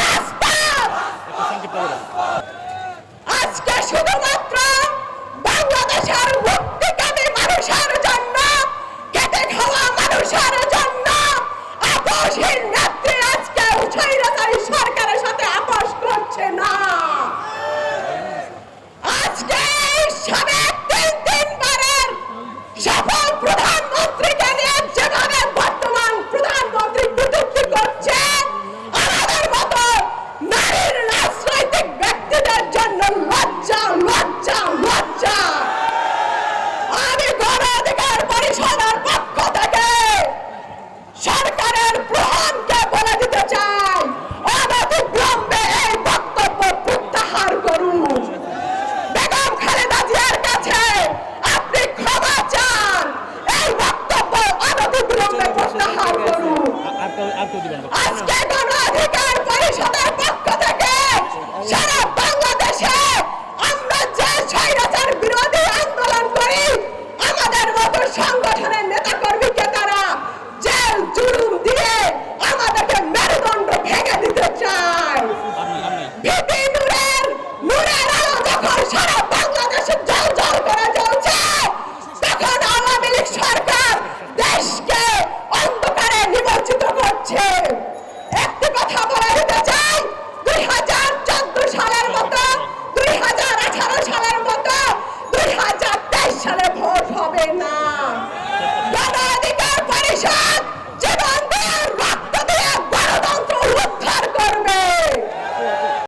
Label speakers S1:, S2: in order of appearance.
S1: রাজপথ আজকে শুধুমাত্র বাংলাদেশের মুক্তিকামী মানুষের জন্য কেটে খাওয়া মানুষের জন্য আপোষহীন নেত্রী আজকে উঠাইরাজারি সরকারের সাথে আপোষ করছে না। আজকে সাবেক তিন তিনবারের সফল 玻璃踹哪儿 বলতে চাই দুই হাজার চোদ্দ সালের মতো, দুই হাজার আঠারো সালের মতো, দুই হাজার তেইশ সালে ভোট হবে না।